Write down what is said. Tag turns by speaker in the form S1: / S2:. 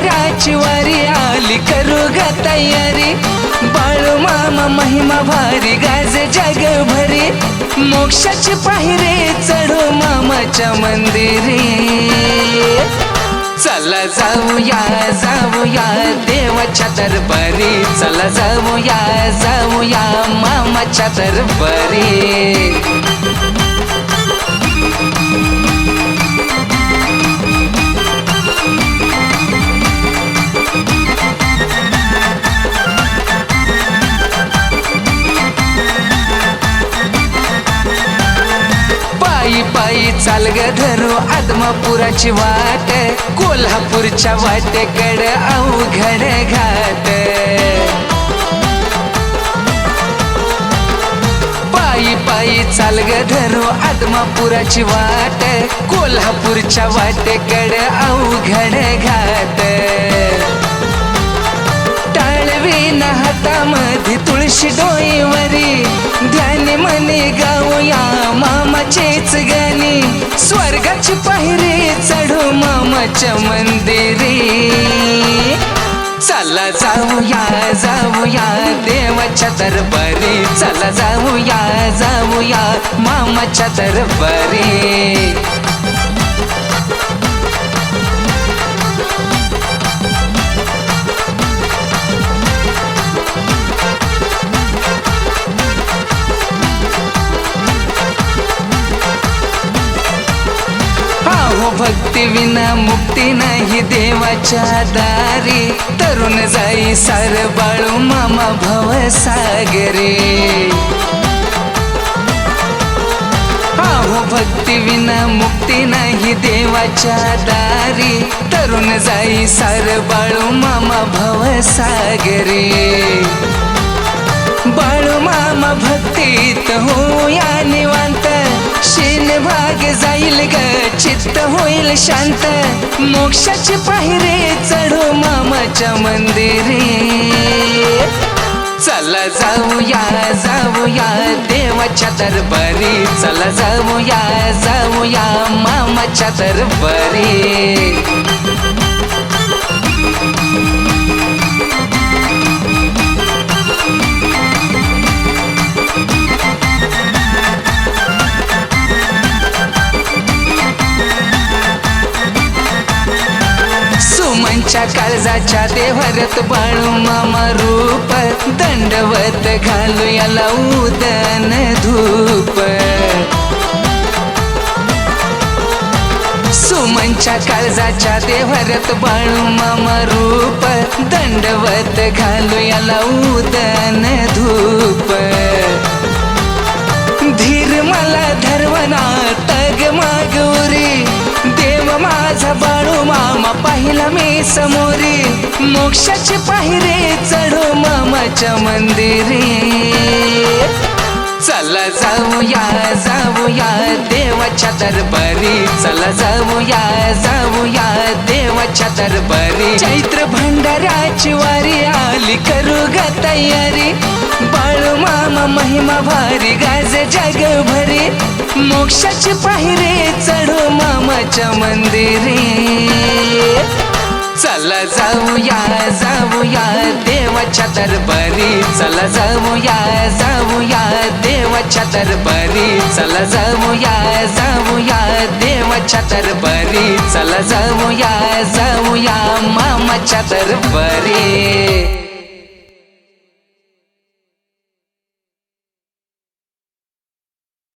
S1: भंडाऱ्याची वारी आली करू ग तयारी. बाळू मामा महिमा भारी गाज जग भरी मोक्षाची पाहिरे चढू मामाच्या मंदिरी. चला जाऊया जाऊया देवाच्या दरबारी. चला जाऊया जाऊया मामाच्या दरबारी. चाल ग धरू आदमापुराची वाट कोल्हापूरच्या वाटेकड अवघड घाट. पायी पायी चाल ग धरू आदमापुराची वाट कोल्हापूरच्या वाटेकड अवघड घाट. हातामध्ये तुळशी डोईवरी. ध्यान मने गाऊया मामाचेच गाणी. स्वर्गाची पायरी चढू मामाच्या मंदिरी. चला जाऊया जाऊया देवाच्या दरबारी. चला जाऊया जाऊया मामाच्या दरबारी. भक्ती विना मुक्ती नाही देवाच्या दारी. तरुण जाई सार बाळू मामा भव सागरे. आहो भक्ती विना मुक्ती नाही देवाच्या दारी. तरुण जाई सार बाळू मामा भव सागरे. बाळू मामा भक्तीत होया भाग जाईल ग. चित्त होईल शांत. मोक्षाची पायरे चढू मामाच्या मंदिरी. चला जाऊया जाऊया देवाच्या दरबारी. चला जाऊया जाऊया मामाच्या दरबारी. सुमनच्या काळजाच्या देवरत बाळू मामा रूप. दंडवत घालू याला उदन धूप. सुमनच्या काळजाच्या देवरत बाळू मामा रूप. दंडवत घालू याला उदन धूप. धीर मला धरवना पाहिला समोरी मोक्षाची पाहिरे चढो मामाच्या मंदिरी. चला जाऊया जाऊया देवाच्या दरबारी. चला जाऊया जाऊया देवाच्या दरबारी. चैत्र भंडाराची वारी आली करू ग तयारी. बाळू मामा महिमा भारी गाज जग भरी. मोक्षाची पाहिरे चढू मामाच्या मंदिरी. जाऊया जाऊया देवाच्या दरबारी. चला जाऊया जाऊया देवाच्या दरबारी. चला जाऊया जाऊया देवाच्या दरबारी. चला जाऊया जाऊया मामाच्या दरबारी.